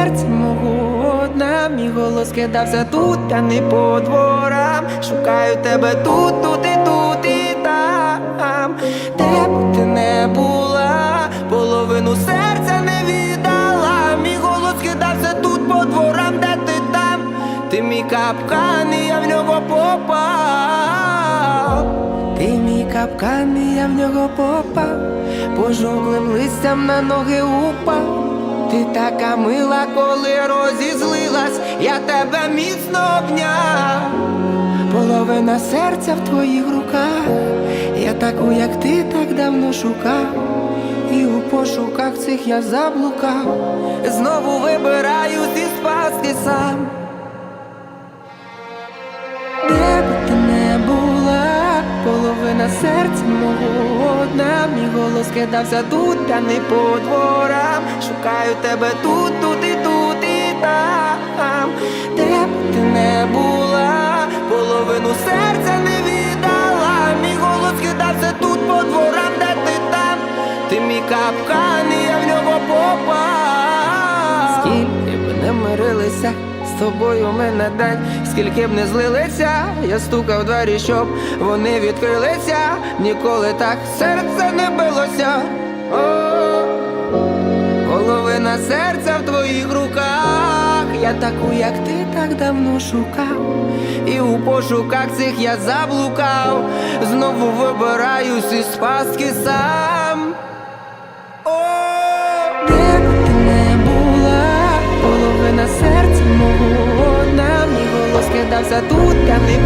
серця мого одна, мій голос кидався тут, та не по дворам. Шукаю тебе тут, тут і тут, і там, де б ти не була, половину серця не віддала. Мій голос кидався тут по дворам, де ти там, ти мій капкан, і я в нього попав. Ти мій капкан, і я в нього попав, пожовклим листям на ноги упав. Ти така мила, коли розізлилась, я тебе міцно обняв. Половина серця в твоїх руках, я таку, як ти, так давно шукав, і у пошуках цих я заблукав, знову вибираюсь із пастки сам. Серця мого одна, мій голос кидався тут, та не по дворам. Шукаю тебе тут, тут і тут, і там, де б ти не була, половину серця не віддала. Мій голос кидався тут по дворам, де ти там, ти мій капкан, і я в нього попав. Скільки б не мирилися. З тобою мене день, скільки б не злилися, я стукав двері, щоб вони відкрилися, ніколи так серце не билося. О, половина серця в твоїх руках, я таку, як ти, так давно шукав, і у пошуках цих я заблукав, знову вибираюсь із пастки сам. Голос тут, та не